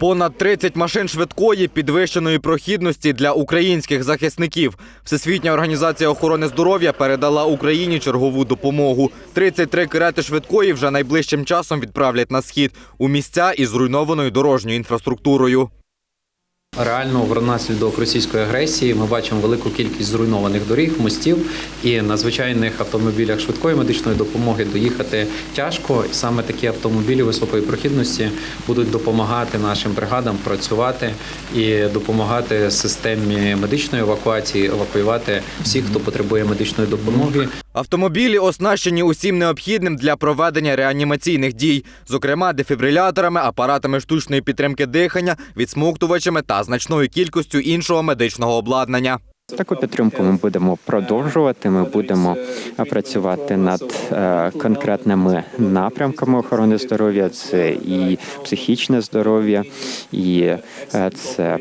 Понад 30 машин швидкої підвищеної прохідності для українських захисників. Всесвітня організація охорони здоров'я передала Україні чергову допомогу. 33 карети швидкої вже найближчим часом відправлять на схід у місця із зруйнованою дорожньою інфраструктурою. Реально внаслідок російської агресії ми бачимо велику кількість зруйнованих доріг, мостів і на звичайних автомобілях швидкої медичної допомоги доїхати тяжко. І саме такі автомобілі високої прохідності будуть допомагати нашим бригадам працювати і допомагати системі медичної евакуації евакуювати всіх, хто потребує медичної допомоги. Автомобілі оснащені усім необхідним для проведення реанімаційних дій, зокрема дефібриляторами, апаратами штучної підтримки дихання, відсмоктувачами та значною кількістю іншого медичного обладнання. Таку підтримку ми будемо продовжувати. Ми будемо працювати над е, конкретними напрямками охорони здоров'я. Це і психічне здоров'я, і е, це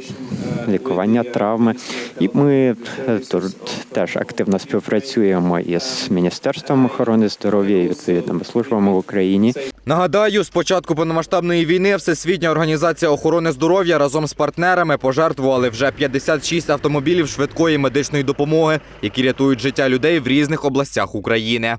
лікування травми. І ми е, тут теж активно співпрацюємо із Міністерством охорони здоров'я і відповідними службами в Україні. Нагадаю, з початку повномасштабної війни Всесвітня організація охорони здоров'я разом з партнерами пожертвували вже 56 автомобілів швидкої медичної допомоги, які рятують життя людей в різних областях України.